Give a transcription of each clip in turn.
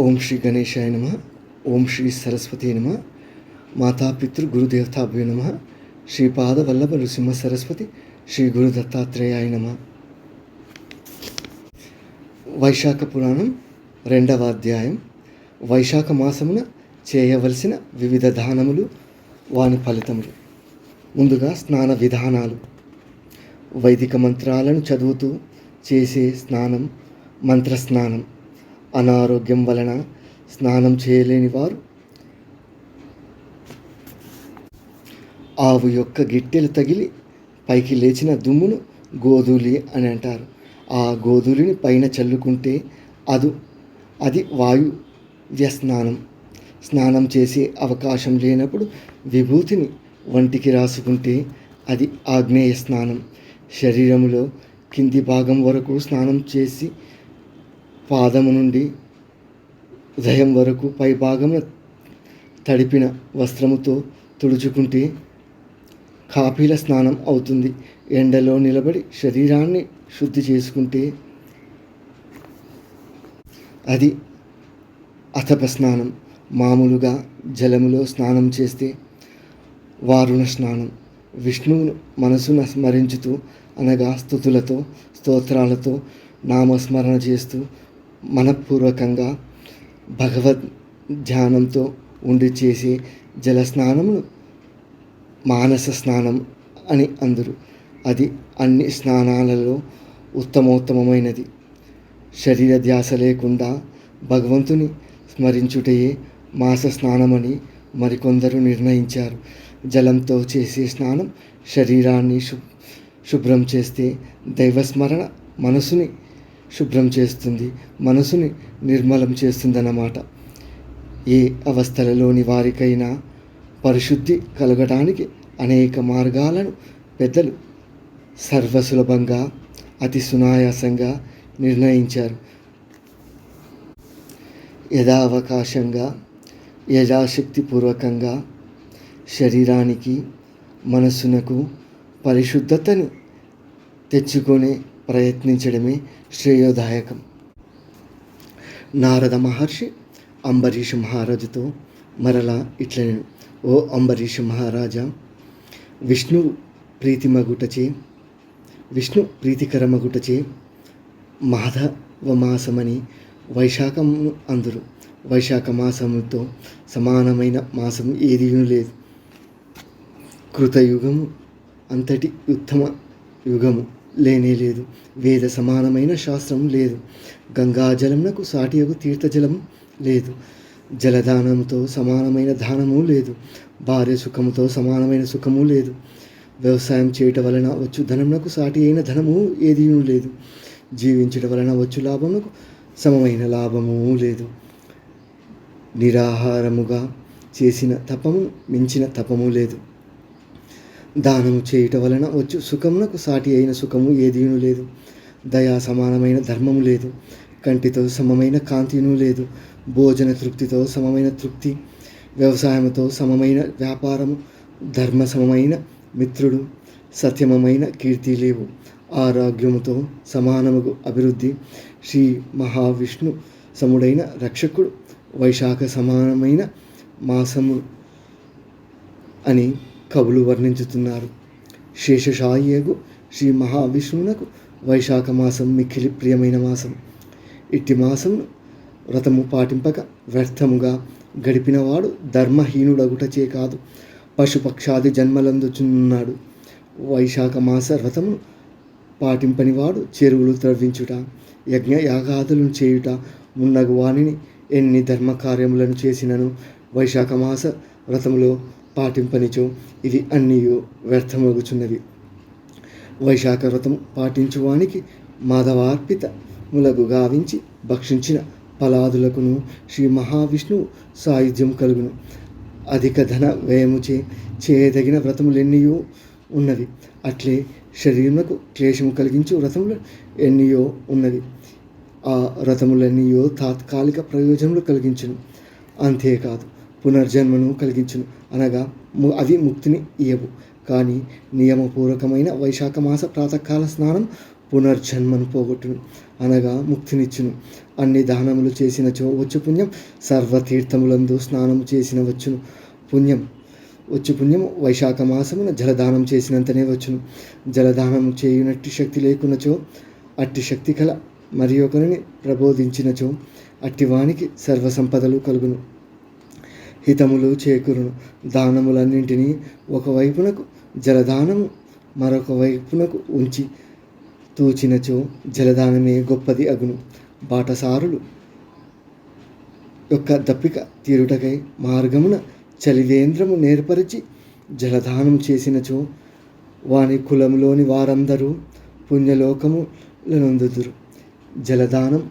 ఓం శ్రీ గణేశాయ నమ ఓం శ్రీ సరస్వతి నమ మాతాపితృ గురుదేవతాభ్యో నమ శ్రీ పాదవల్లభ నృసింహ సరస్వతి శ్రీ గురు దత్తాత్రేయాయ నమ. వైశాఖ పురాణం రెండవ అధ్యాయం. వైశాఖ మాసమున చేయవలసిన వివిధ దానములు వాని ఫలితములు. ముందుగా స్నాన విధానాలు. వైదిక మంత్రాలను చదువుతూ చేసే స్నానం మంత్రస్నానం. అనారోగ్యం వలన స్నానం చేయలేని వారు ఆవు యొక్క గిట్టెలు తగిలి పైకి లేచిన దుమ్మును గోధూలి అని అంటారు. ఆ గోధూలిని పైన చల్లుకుంటే అదు అది వాయు వ్యస్నానం. స్నానం చేసే అవకాశం లేనప్పుడు విభూతిని వంటికి రాసుకుంటే అది ఆగ్నేయ స్నానం శరీరంలో కింది భాగం వరకు స్నానం చేసి పాదము నుండి ఉదయం వరకు పై తడిపిన వస్త్రముతో తుడుచుకుంటే కాపీల స్నానం అవుతుంది. ఎండలో నిలబడి శరీరాన్ని శుద్ధి చేసుకుంటే అది అతప స్నానం. మామూలుగా జలములో స్నానం చేస్తే వారుణ స్నానం. విష్ణువును మనసును స్మరించుతూ అనగా స్థుతులతో స్తోత్రాలతో నామస్మరణ చేస్తూ మనపూర్వకంగా భగవద్ ధ్యానంతో ఉండి చేసే జల స్నానమును మానస స్నానం అని అందరు. అది అన్ని స్నానాలలో ఉత్తమోత్తమమైనది. శరీర ధ్యాస లేకుండా భగవంతుని స్మరించుటయే మాస స్నానమని మరికొందరు నిర్ణయించారు. జలంతో చేసే స్నానం శరీరాన్ని శుభ్రం చేస్తే దైవస్మరణ మనసుని శుభ్రం చేస్తుంది మనసుని నిర్మలం చేస్తుందన్నమాట. ఏ అవస్థలలోని వారికైనా పరిశుద్ధి కలగడానికి అనేక మార్గాలను పెద్దలు సర్వసులభంగా అతి సునాయాసంగా నిర్ణయించారు. యథావకాశంగా యథాశక్తిపూర్వకంగా శరీరానికి మనస్సునకు పరిశుద్ధతను తెచ్చుకొని ప్రయత్నించడమే శ్రేయోదాయకం. నారద మహర్షి అంబరీష్ మహారాజుతో మరలా ఇట్లనే ఓ అంబరీష్ మహారాజా విష్ణు ప్రీతిమగుటచే విష్ణు ప్రీతికరమగుటచే మాధవ మాసమని వైశాఖము అందురు. వైశాఖ మాసముతో సమానమైన మాసం ఏది లేదు. కృతయుగము అంతటి ఉత్తమ యుగము. లేనే లేదు. వేద సమానమైన శాస్త్రం లేదు. గంగాజలమునకు సాటియగు తీర్థజలం లేదు. జలదానంతో సమానమైన దానము లేదు. భార్య సుఖముతో సమానమైన సుఖము లేదు. వ్యవసాయం చేయటం వలన వచ్చు ధనమునకు సాటి అయిన ధనము ఏదీ లేదు. జీవించడం వలన వచ్చు లాభమునకు సమమైన లాభము లేదు. నిరాహారముగా చేసిన తపము మించిన తపము లేదు. దానము చేయుట వలన వచ్చు. సుఖమునకు సాటి అయిన సుఖము ఏదీను లేదు. దయా సమానమైన ధర్మము లేదు. కంటితో సమమైన కాంతిను లేదు. భోజన తృప్తితో సమమైన తృప్తి. వ్యవసాయంతో సమమైన వ్యాపారము. ధర్మ సమమైన మిత్రుడు. సత్యమమైన కీర్తి లేవు. ఆరోగ్యముతో సమానముగు అభివృద్ధి. శ్రీ మహావిష్ణు సముడైన రక్షకుడు. వైశాఖ సమానమైన మాసము అని కవులు వర్ణించుతున్నారు. శేషశాయియగు శ్రీ మహావిష్ణువునకు వైశాఖ మాసం మిక్కిలి ప్రియమైన మాసం. ఇట్టి మాసం వ్రతము పాటింపక వ్యర్థముగా గడిపినవాడు ధర్మహీనుడగుటచే కాదు పశుపక్షాది జన్మలందుచున్నాడు. వైశాఖ మాస వ్రతమును పాటింపనివాడు చెరువులు త్రవ్వించుట యజ్ఞ యాగాదులను చేయుట మున్నగు వాణిని ఎన్ని ధర్మకార్యములను చేసినను. వైశాఖ మాస వ్రతములో పాటింపనిచో ఇది అన్నీ వ్యర్థమగుచున్నవి. వైశాఖ వ్రతం పాటించువానికి మాధవార్పిత ములగు గావించి భక్షించిన ఫలాదులకును శ్రీ మహావిష్ణువు సాయుధ్యం కలుగును. అధిక ధన వ్యయముచే చేయదగిన వ్రతములెన్నయో ఉన్నవి. అట్లే శరీరములకు క్లేశము కలిగించు వ్రతములు ఎన్నయో ఉన్నవి. ఆ వ్రతములన్నయో తాత్కాలిక ప్రయోజనములు కలిగించును. అంతేకాదు పునర్జన్మను కలిగించును. అనగా అవి ముక్తిని ఇయ్యవు. కానీ నియమపూర్వకమైన వైశాఖ మాస ప్రాతకాల స్నానం పునర్జన్మను పోగొట్టును. అనగా ముక్తినిచ్చును. అన్ని దానములు చేసినచో వచ్చు పుణ్యం సర్వతీర్థములందు స్నానము చేసిన వచ్చును. పుణ్యం వచ్చు పుణ్యం వైశాఖ మాసమున జలదానం చేసినంతనే వచ్చును. జలదానం చేయునట్టి శక్తి లేకున్నచో అట్టి శక్తి కల మరి ఒకరిని ప్రబోధించినచో అట్టివానికి సర్వసంపదలు కలుగును. హితములు చేకూరును. దానములన్నింటినీ ఒకవైపునకు జలదానము మరొక వైపునకు ఉంచి తూచినచో జలదానమే గొప్పది అగును. బాటసారులు యొక్క దప్పిక తీరుటకై మార్గమున చలివేంద్రము నేర్పరిచి జలదానం చేసినచో వాని కులంలోని వారందరూ పుణ్యలోకములనొందుదురు. జలదానం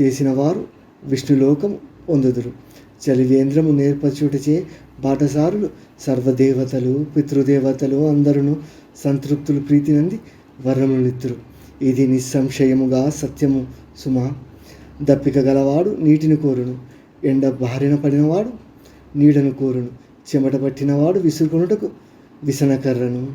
చేసిన వారు విష్ణులోకము పొందుదురు. చలివేంద్రము నేర్పచుటచే బాటసారులు సర్వదేవతలు పితృదేవతలు అందరూ సంతృప్తులు ప్రీతినంది వరములిత్తురు ఇది నిస్సంశయముగా సత్యము సుమా. దప్పిక గలవాడు నీటిని కోరును ఎండ బారిన పడినవాడు నీడను కోరును చెమట పట్టినవాడు విసురుకొనుటకు విసనకర్రను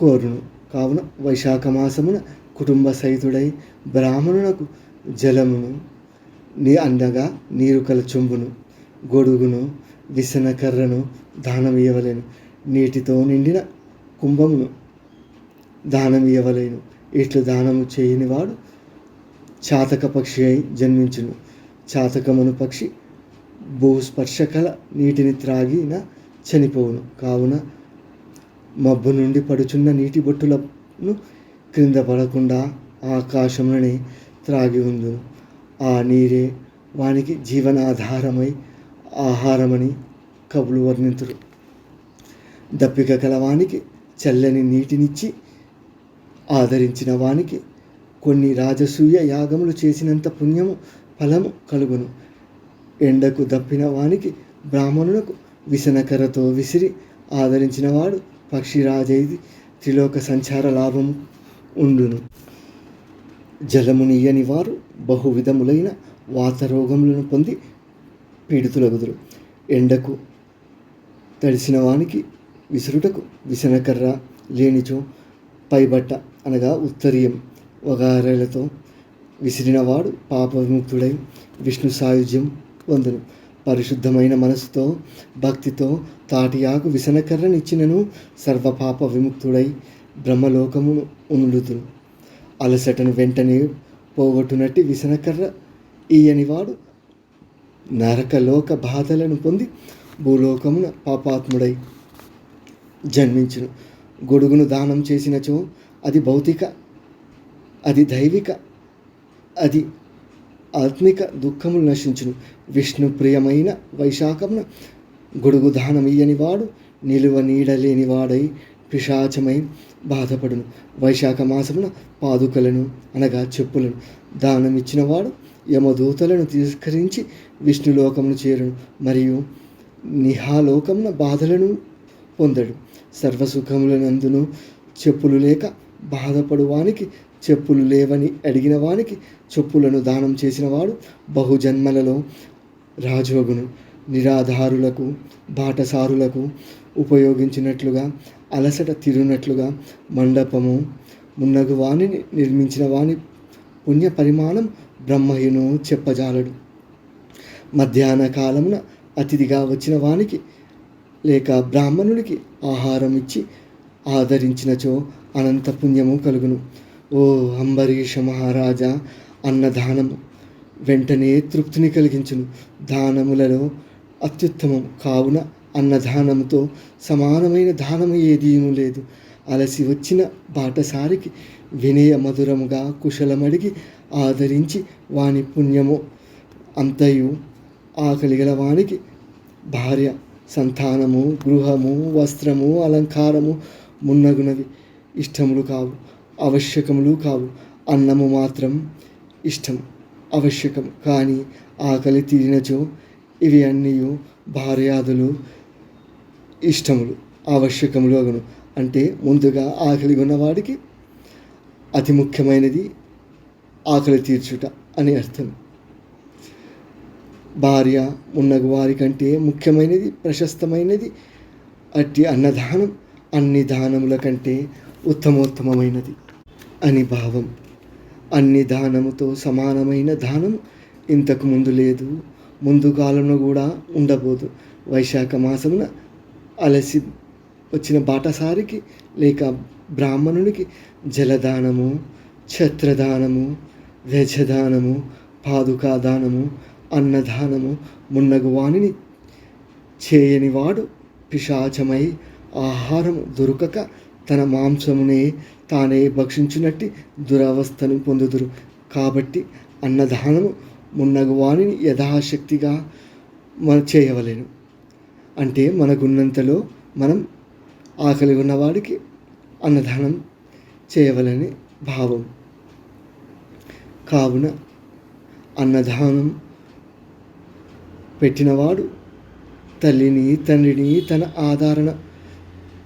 కోరును. కావున వైశాఖ మాసమున కుటుంబ సహితుడై బ్రాహ్మణునకు జలమును నీ అందగా నీరు కల చెంబును గొడుగును విసనకర్రను దానం ఇవ్వలేను నీటితో నిండిన కుంభమును దానం ఇవ్వలేను ఇట్లు దానము చేయనివాడు చాతక పక్షి అయి జన్మించును. చాతకమును పక్షి భూస్పర్శకల నీటిని త్రాగిన చనిపోవును. కావున మబ్బు నుండి పడుచున్న నీటి బొట్టులను క్రింద పడకుండా ఆకాశంలోనే త్రాగి ఉందును. ఆ నీరే వానికి జీవనాధారమై ఆహారమని కవులు వర్ణింతురు. దప్పిక కలవానికి చల్లని నీటినిచ్చి ఆదరించిన వానికి కొన్ని రాజసూయ యాగములు చేసినంత పుణ్యము ఫలము కలుగును. ఎండకు దప్పిన వానికి బ్రాహ్మణులకు విసనకరతో విసిరి ఆదరించినవాడు పక్షిరాజైది. త్రిలోక సంచార లాభము ఉండును. జలమునియని వారు బహువిధములైన వాతరోగములను పొంది పీడితులగుదురు. ఎండకు తడిసిన వానికి విసురుటకు విసనకర్ర లేనిచో పైబట్ట అనగా ఉత్తరీయం వగారలతో విసిరినవాడు పాప విముక్తుడై విష్ణు సాయుధ్యం పొందును పరిశుద్ధమైన మనసుతో భక్తితో తాటియాకు విసనకర్రనిచ్చినను సర్వపాప విముక్తుడై బ్రహ్మలోకమును ఉండుతును అలసటను వెంటనే పోగొట్టునట్టి విసనకర్ర ఈయనివాడు నరకలోక బాధలను పొంది భూలోకమున పాపాత్ముడై జన్మించును. గొడుగును దానం చేసినచో అది భౌతిక అది దైవిక అది ఆత్మిక దుఃఖములు నశించును. విష్ణు ప్రియమైన వైశాఖమున గొడుగు దానమియ్యని వాడు నిలువ నీడలేని వాడై పిశాచమై బాధపడును. వైశాఖ మాసమున పాదుకలను అనగా చెప్పులను దానమిచ్చినవాడు యమదూతలను తిరస్కరించి విష్ణులోకమును చేరును మరియు నిహాలోకమున బాధలను పొందడు. సర్వసుఖములనందును చెప్పులు లేక బాధపడువానికి చెప్పులు లేవని అడిగిన వానికి చెప్పులను దానం చేసినవాడు బహుజన్మలలో రాజోగును. నిరాధారులకు బాటసారులకు ఉపయోగించినట్లుగా అలసట తిరునట్లుగా మండపము మున్నగు వాణిని నిర్మించిన వాని పుణ్య పరిమాణం బ్రహ్మయును చెప్పజాలడు. మధ్యాహ్న కాలమున అతిథిగా వచ్చిన వానికి లేక బ్రాహ్మణుడికి ఆహారం ఇచ్చి ఆదరించినచో అనంత పుణ్యము కలుగును. ఓ అంబరీష మహారాజా అన్నదానము వెంటనే తృప్తిని కలిగించును. దానములలో అత్యుత్తమం. కావున అన్నదానంతో సమానమైన దానము ఏదీను లేదు. అలసి వచ్చిన బాటసారికి వినయ మధురముగా కుశలమడిగి ఆదరించి వాని పుణ్యము అంతయు ఆకలిగల వానికి భార్య సంతానము గృహము వస్త్రము అలంకారము మున్నగునవి ఇష్టములు కావు. ఆవశ్యకములు కావు. అన్నము మాత్రం ఇష్టం ఆవశ్యకం. కానీ ఆకలి తీరినచో ఇవి అన్నీ భార్యాదులు ఇష్టములు ఆవశ్యకములు అంటే ముందుగా ఆకలి ఉన్నవాడికి అతి ముఖ్యమైనది ఆకలి తీర్చుట అని అర్థం. భార్య ఉన్నగు వారి కంటే ముఖ్యమైనది ప్రశస్తమైనది అట్టి అన్నదానం అన్ని దానముల కంటే ఉత్తమోత్తమమైనది అని భావం. అన్ని దానముతో సమానమైన దానం ఇంతకు ముందు లేదు. ముందు కాలంలో కూడా ఉండబోదు. వైశాఖ మాసమున అలసి వచ్చిన బాటసారికి లేక బ్రాహ్మణునికి జలదానము ఛత్రదానము వెజదానము పాదుకాదానము అన్నదానము మున్నగు వాణిని చేయనివాడు పిశాచమై ఆహారం దొరకక తన మాంసమునే తానే భక్షించినట్టి దురవస్థను పొందుదురు. కాబట్టి అన్నదానము మున్నగు వాణిని యథాశక్తిగా మనం చేయవలేను. అంటే మనకున్నంతలో మనం ఆకలి ఉన్నవాడికి అన్నదానం చేయవలని భావం. కావున అన్నదానం పెట్టినవాడు తల్లిని తండ్రిని తన ఆధారణ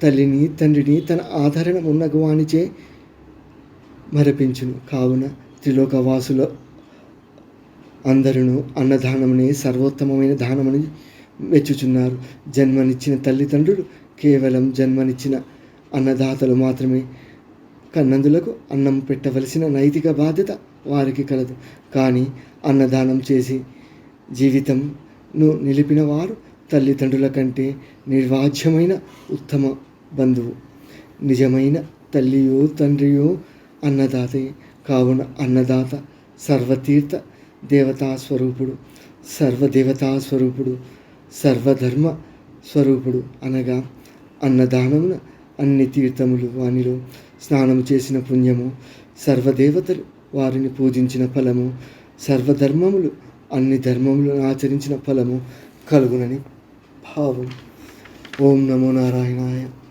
తల్లిని తండ్రిని తన ఆదరణ ఉన్నగవానిచే మరపించును. కావున త్రిలోకవాసుల అందరూ అన్నదానమునే సర్వోత్తమమైన దానమని మెచ్చుచున్నారు. జన్మనిచ్చిన తల్లిదండ్రులు కేవలం జన్మనిచ్చిన అన్నదాతలు మాత్రమే. కన్నందులకు అన్నం పెట్టవలసిన నైతిక బాధ్యత వారికి కలదు. కానీ అన్నదానం చేసి జీవితంను నిలిపిన వారు తల్లిదండ్రుల కంటే నిర్వాజ్యమైన ఉత్తమ బంధువు. నిజమైన తల్లియో తండ్రియో అన్నదాతే. కావున అన్నదాత సర్వతీర్థ దేవతా స్వరూపుడు సర్వదేవతా స్వరూపుడు సర్వధర్మ స్వరూపుడు అనగా అన్నదానమున అన్ని తీర్థములు వానిలో స్నానము చేసిన పుణ్యము సర్వదేవతలు వారిని పూజించిన ఫలము సర్వధర్మములు అన్ని ధర్మములను ఆచరించిన ఫలము కలుగునని భావం. ఓం నమో నారాయణాయ.